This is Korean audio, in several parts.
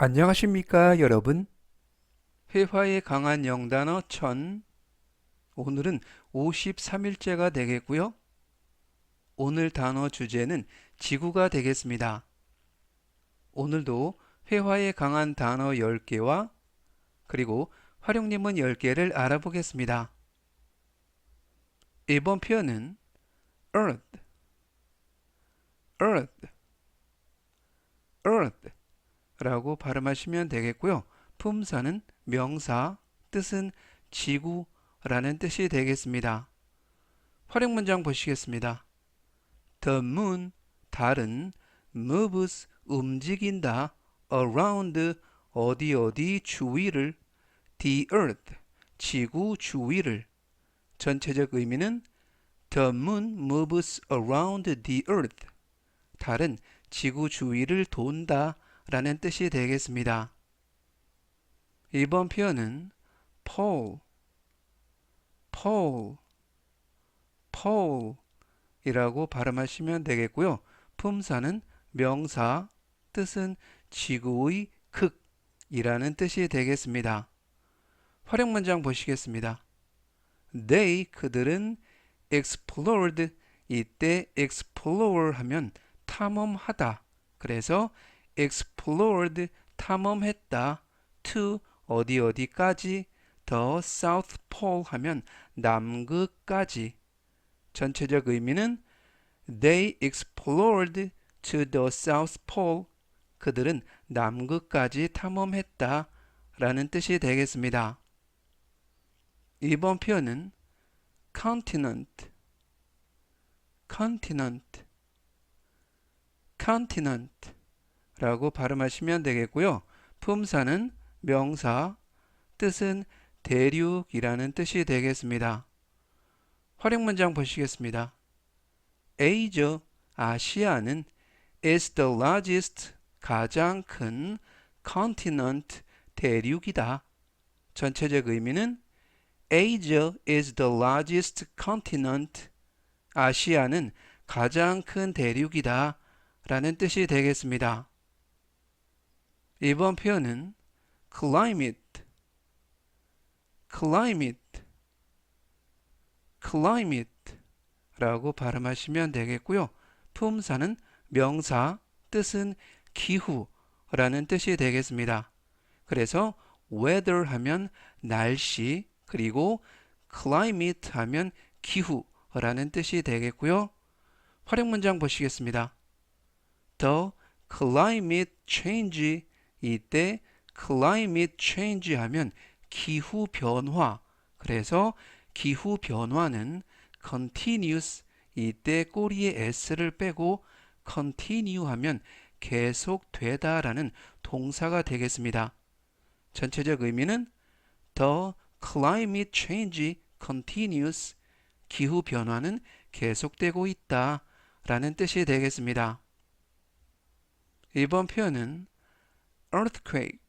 안녕하십니까, 여러분? 회화에 강한 영단어 1000. 오늘은 53일째가 되겠고요. 오늘 단어 주제는 지구가 되겠습니다. 오늘도 회화에 강한 단어 10개와 그리고 활용림은 10개를 알아보겠습니다. 1번 표현은 earth, earth, earth 라고 발음하시면 되겠고요. 품사는 명사, 뜻은 지구라는 뜻이 되겠습니다. 활용 문장 보시겠습니다. The moon, 달은 moves, 움직인다, around, 어디 어디 주위를, the earth, 지구 주위를. 전체적 의미는 The moon moves around the earth. 달은 지구 주위를 돈다 라는 뜻이 되겠습니다. 2번 표현은 pole, pole, pole 이라고 발음하시면 되겠고요. 품사는 명사, 뜻은 지구의 극 이라는 뜻이 되겠습니다. 활용 문장 보시겠습니다. They, 그들은 explored, 이때 explore 하면 탐험하다. 그래서 explored 탐험했다 to 어디 어디까지 the South Pole 하면 남극까지 전체적 의미는 they explored to the South Pole 그들은 남극까지 탐험했다 라는 뜻이 되겠습니다. 이번 표현은 continent continent continent 라고 발음하시면 되겠고요. 품사는 명사, 뜻은 대륙이라는 뜻이 되겠습니다. 활용 문장 보시겠습니다. Asia, 아시아는 is the largest, 가장 큰 continent, 대륙이다. 전체적 의미는 Asia is the largest continent. 아시아는 가장 큰 대륙이다. 라는 뜻이 되겠습니다. 이번 표현은 climate, climate, climate 라고 발음하시면 되겠고요. 품사는 명사, 뜻은 기후라는 뜻이 되겠습니다. 그래서 weather 하면 날씨, 그리고 climate 하면 기후라는 뜻이 되겠고요. 활용 문장 보시겠습니다. The climate change 이때 climate change 하면 기후 변화. 그래서 기후 변화는 continuous 이때 꼬리에 s를 빼고 continue 하면 계속되다라는 동사가 되겠습니다. 전체적 의미는 the climate change continues 기후 변화는 계속되고 있다 라는 뜻이 되겠습니다. 이번 표현은 earthquake,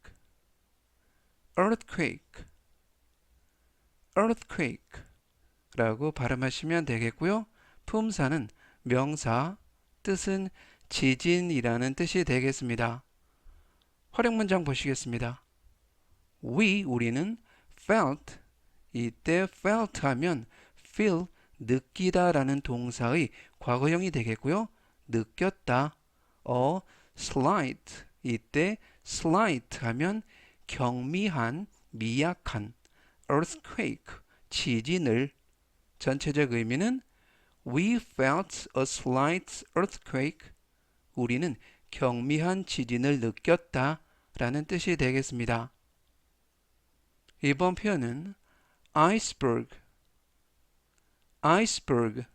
earthquake, earthquake 라고 발음하시면 되겠고요. 품사는 명사, 뜻은 지진이라는 뜻이 되겠습니다. 활용 문장 보시겠습니다. We, 우리는 felt, 이때 felt 하면 feel, 느끼다 라는 동사의 과거형이 되겠고요. 느꼈다. 어, slight, 이때 slight 하면 경미한, 미약한, earthquake, 지진을 전체적 의미는 We felt a slight earthquake. 우리는 경미한 지진을 느꼈다 라는 뜻이 되겠습니다. 이번 표현은 iceberg, iceberg,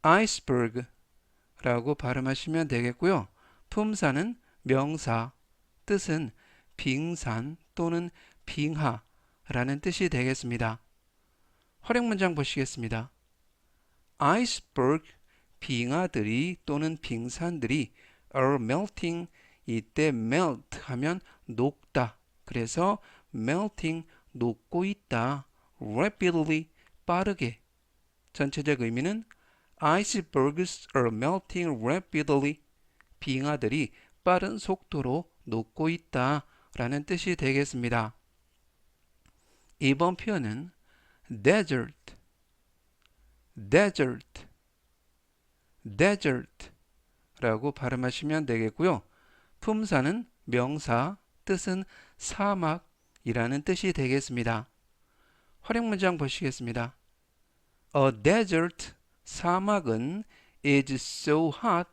iceberg 라고 발음하시면 되겠고요. 품사는 명사, 뜻은 빙산 또는 빙하라는 뜻이 되겠습니다. 활용 문장 보시겠습니다. iceberg, 빙하들이 또는 빙산들이 are melting, 이때 melt 하면 녹다. 그래서 melting, 녹고 있다. rapidly, 빠르게. 전체적 의미는 icebergs are melting rapidly. 빙하들이 빠른 속도로 녹고 있다 라는 뜻이 되겠습니다. 이번 표현은 desert, desert, desert 라고 발음하시면 되겠고요. 품사는 명사, 뜻은 사막이라는 뜻이 되겠습니다. 활용 문장 보시겠습니다. A desert, 사막은 is so hot,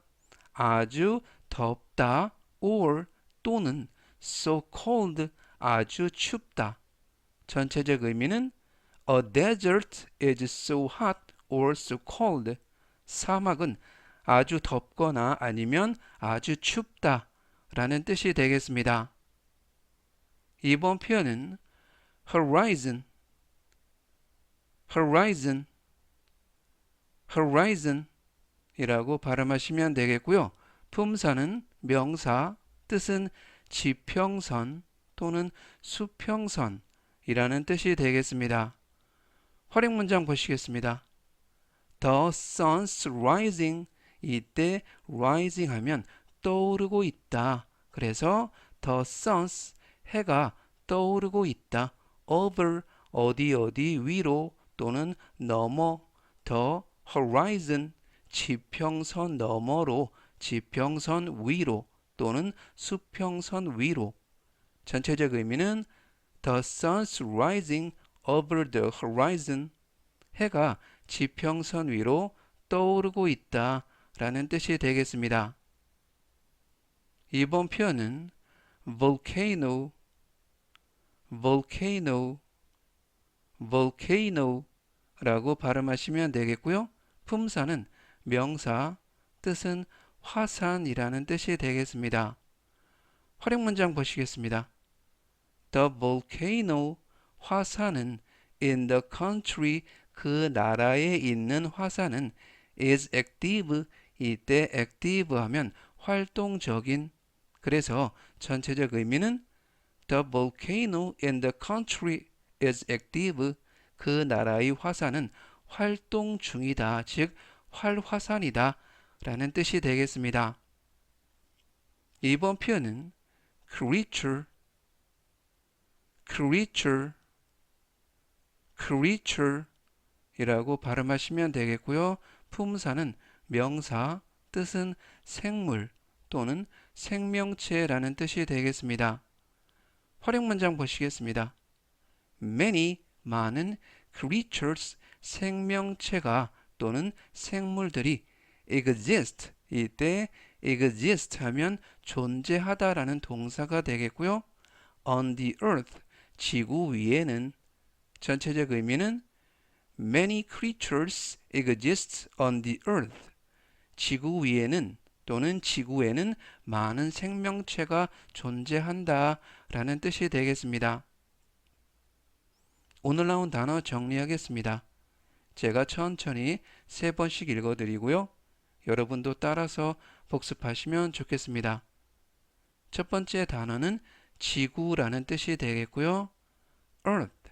아주 덥다, or 또는 so cold, 아주 춥다. 전체적 의미는 A desert is so hot or so cold. 사막은 아주 덥거나 아니면 아주 춥다 라는 뜻이 되겠습니다. 이번 표현은 horizon, horizon, horizon 이라고 발음하시면 되겠고요. 품사는 명사, 뜻은 지평선 또는 수평선이라는 뜻이 되겠습니다. 활용 문장 보시겠습니다. The sun's rising 이때 rising 하면 떠오르고 있다. 그래서 the sun's 해가 떠오르고 있다. over 어디 어디 위로 또는 넘어 the horizon 지평선 너머로 지평선 위로 또는 수평선 위로 전체적 의미는 The sun's rising over the horizon 해가 지평선 위로 떠오르고 있다 라는 뜻이 되겠습니다. 이번 표현은 volcano, volcano, volcano 라고 발음하시면 되겠고요. 품사는 명사, 뜻은 화산이라는 뜻이 되겠습니다. 활용 문장 보시겠습니다. The volcano, 화산은 in the country, 그 나라에 있는 화산은 is active, 이때 active 하면 활동적인, 그래서 전체적 의미는 The volcano in the country is active, 그 나라의 화산은 활동 중이다, 즉 활화산이다 라는 뜻이 되겠습니다. 이번 표현은 creature, creature, creature 이라고 발음하시면 되겠고요. 품사는 명사, 뜻은 생물 또는 생명체라는 뜻이 되겠습니다. 활용 문장 보시겠습니다. Many, 많은 creatures, 생명체가 또는 생물들이 exist 이때 exist 하면 존재하다라는 동사가 되겠고요. on the earth 지구 위에는 전체적 의미는 many creatures exist on the earth 지구 위에는 또는 지구에는 많은 생명체가 존재한다 라는 뜻이 되겠습니다. 오늘 나온 단어 정리하겠습니다. 제가 천천히 세 번씩 읽어드리고요. 여러분도 따라서 복습하시면 좋겠습니다. 첫 번째 단어는 지구라는 뜻이 되겠고요. earth,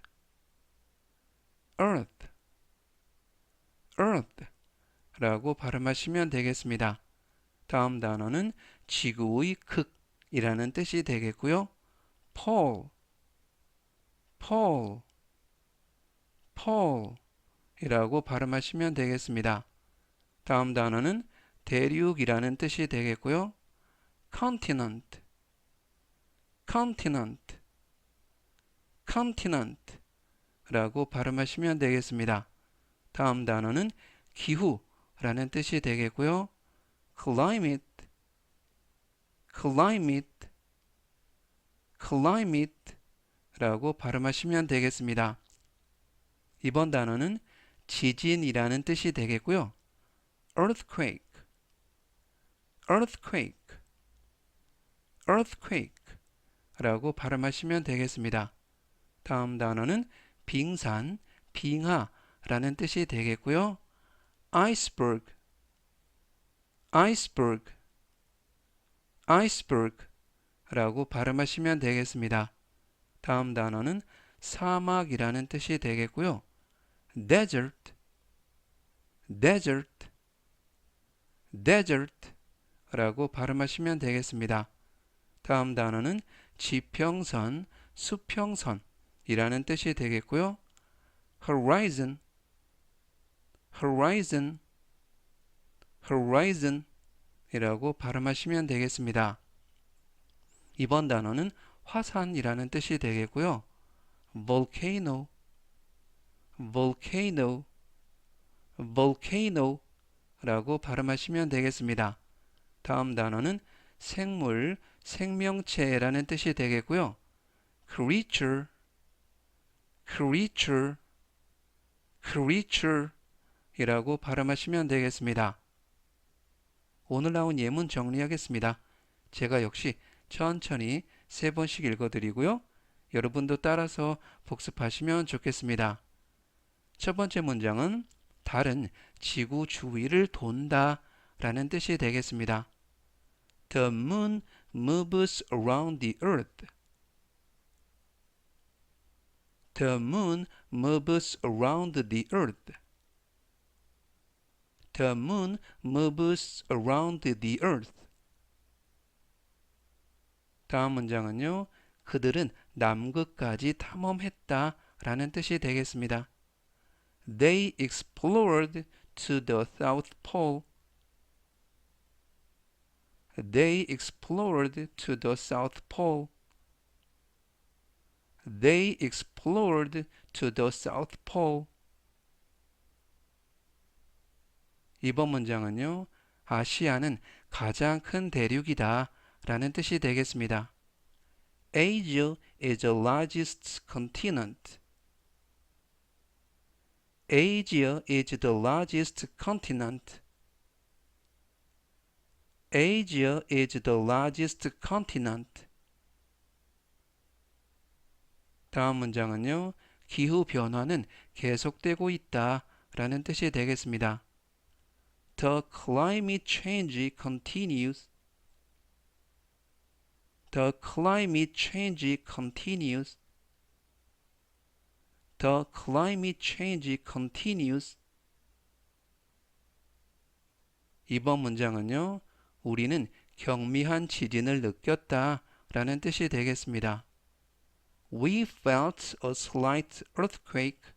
earth, earth 라고 발음하시면 되겠습니다. 다음 단어는 지구의 극이라는 뜻이 되겠고요. pole, pole, pole 이라고 발음하시면 되겠습니다. 다음 단어는 대륙이라는 뜻이 되겠고요. continent, continent, continent 라고 발음하시면 되겠습니다. 다음 단어는 기후라는 뜻이 되겠고요. climate, climate, climate 라고 발음하시면 되겠습니다. 이번 단어는 지진이라는 뜻이 되겠고요. Earthquake, earthquake, earthquake 라고 발음하시면 되겠습니다. 다음 단어는 빙산, 빙하라는 뜻이 되겠고요. iceberg, iceberg, iceberg 라고 발음하시면 되겠습니다. 다음 단어는 사막이라는 뜻이 되겠고요. desert, desert, desert 라고 발음하시면 되겠습니다. 다음 단어는 지평선, 수평선이라는 뜻이 되겠고요. horizon, horizon, horizon 이라고 발음하시면 되겠습니다. 이번 단어는 화산이라는 뜻이 되겠고요. volcano, volcano, volcano 라고 발음하시면 되겠습니다. 다음 단어는 생물, 생명체라는 뜻이 되겠고요. creature, creature, creature 이라고 발음하시면 되겠습니다. 오늘 나온 예문 정리하겠습니다. 제가 역시 천천히 세 번씩 읽어드리고요. 여러분도 따라서 복습하시면 좋겠습니다. 첫 번째 문장은 달은 지구 주위를 돈다 라는 뜻이 되겠습니다. The moon moves around the earth. The moon moves around the earth. The moon moves around the earth. 다음 문장은요. 그들은 남극까지 탐험했다 라는 뜻이 되겠습니다. They explored to the South Pole. They explored to the South Pole. They explored to the South Pole. 이번 문장은요. 아시아는 가장 큰 대륙이다 라는 뜻이 되겠습니다. Asia is the largest continent. Asia is the largest continent. Asia is the largest continent. 다음 문장은요. 기후 변화는 계속되고 있다 라는 뜻이 되겠습니다. The climate change continues. The climate change continues. The climate change continues. 이번 문장은요. 우리는 경미한 지진을 느꼈다 라는 뜻이 되겠습니다. We felt a slight earthquake.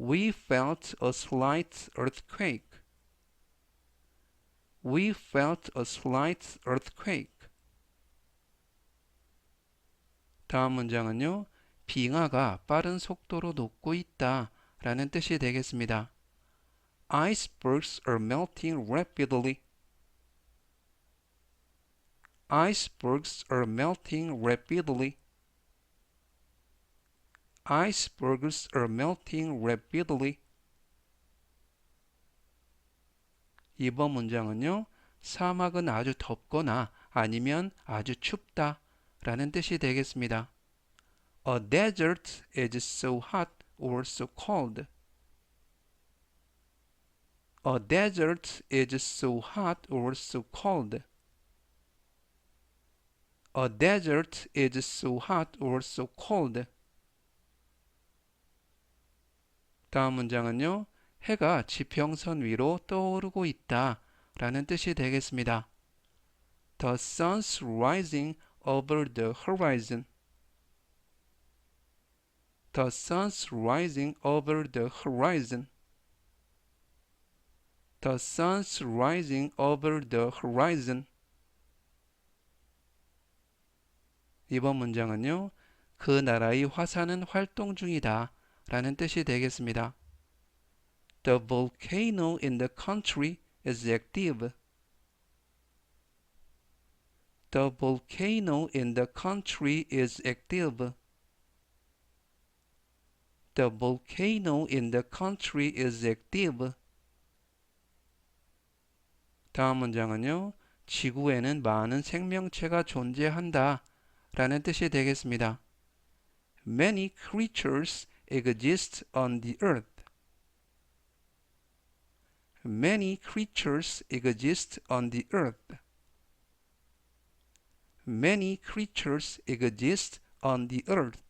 We felt a slight earthquake. We felt a slight earthquake. 다음 문장은요. 빙하가 빠른 속도로 녹고 있다 라는 뜻이 되겠습니다. Icebergs are melting rapidly. Icebergs are melting rapidly. Icebergs are melting rapidly. 이번 문장은요. 사막은 아주 덥거나 아니면 아주 춥다 라는 뜻이 되겠습니다. A desert is so hot or so cold. A desert is so hot or so cold. A desert is so hot or so cold. 다음 문장은요. 해가 지평선 위로 떠오르고 있다 라는 뜻이 되겠습니다. The sun's rising over the horizon. The sun's rising over the horizon. The sun's rising over the horizon. 이번 문장은요. 그 나라의 화산은 활동 중이다 라는 뜻이 되겠습니다. The volcano in the country is active. The volcano in the country is active. The volcano in the country is active. 다음 문장은요. 지구에는 많은 생명체가 존재한다 라는 뜻이 되겠습니다. Many creatures exist on the earth. Many creatures exist on the earth. Many creatures exist on the earth.